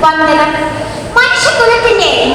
Пан Майже до неї.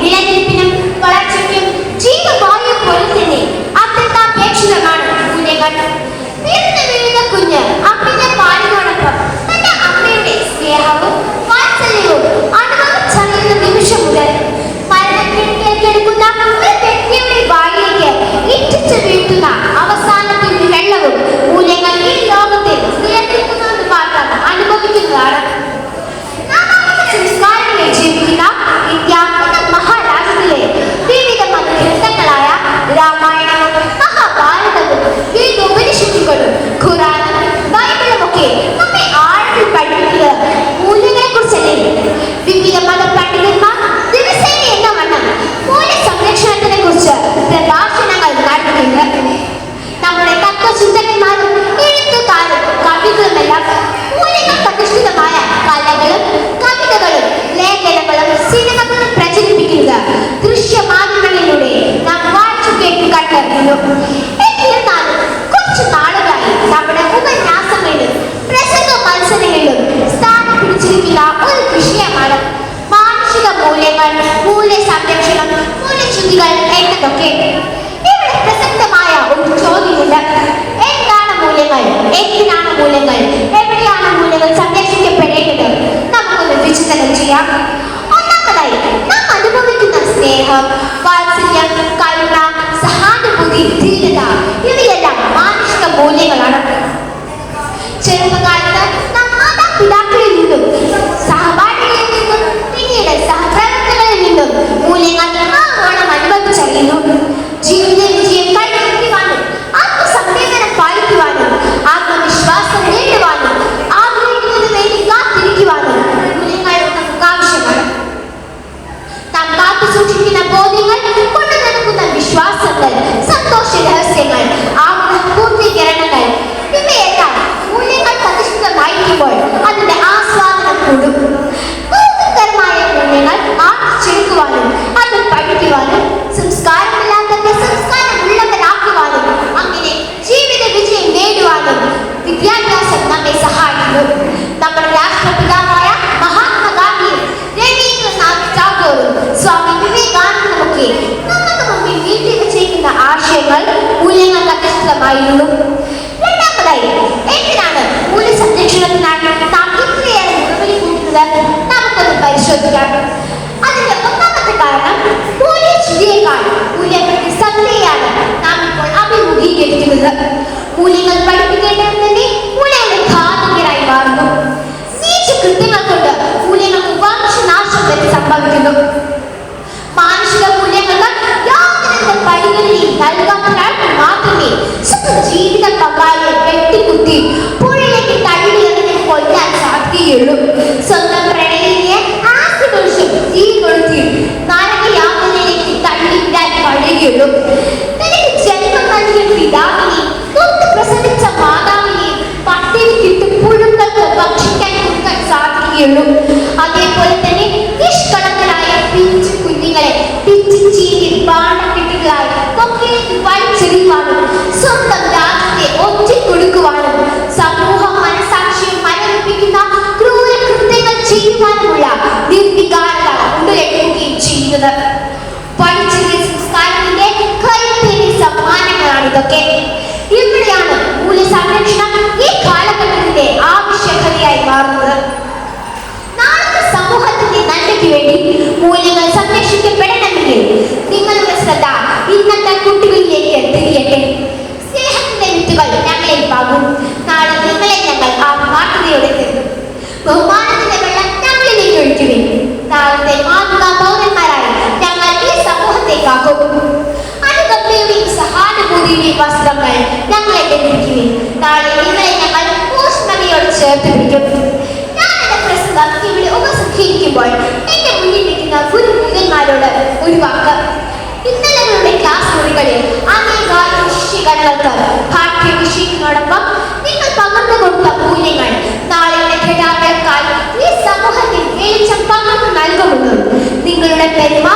യുക്തികൾ എന്നതൊക്കെ. ഇവിടെ പ്രസക്തമായ ഒരു ചോദ്യമുണ്ട്. എന്താണ് മൂല്യങ്ങൾ? എന്തിനാണ് മൂല്യങ്ങൾ? എവിടെയാണ് മൂല്യങ്ങൾ സംരക്ഷിക്കപ്പെടേണ്ടത്? നമുക്കൊന്ന് വിചിന്തനം ചെയ്യാം. ഒന്നാമതായി നാം അനുഭവിക്കുന്ന സ്നേഹം വാത്സല്യം കരുണ സഹാനുഭൂതി ധീരത ഇതൊക്കെ എവിടെയാണ്? മൂല്യസാധന കീഴിൽ വസ്ത്രങ്ങൾ ഞങ്ങളെ ലഭിക്കുവിൻ. താഴെ നിങ്ങളെ ഞങ്ങൾ ഊഷ്മണിയോട് ചേർത്ത് പിടിക്കും. ഞാൻ എന്റെ പ്രസംഗം ഇവിടെ ഉപസംഹരിക്കുമ്പോൾ എന്റെ മുന്നിൽ നിൽക്കുന്ന ഗുരുമുഖന്മാരോട് ഒരു വാക്ക്. ഇന്നലകളുടെ ക്ലാസ് മുറികളിൽ അനേകാൽ കൃഷികങ്ങൾക്ക് പാഠ്യ വിഷയങ്ങളോടൊപ്പം നിങ്ങൾ പകർന്നു കൊടുത്ത മൂല്യങ്ങൾ നാളെയുടെ ഘടാകൾക്കായി ഈ സമൂഹത്തിൽ വെളിച്ചം പകർന്നു നൽകുമെന്നും നിങ്ങളുടെ പെരുമ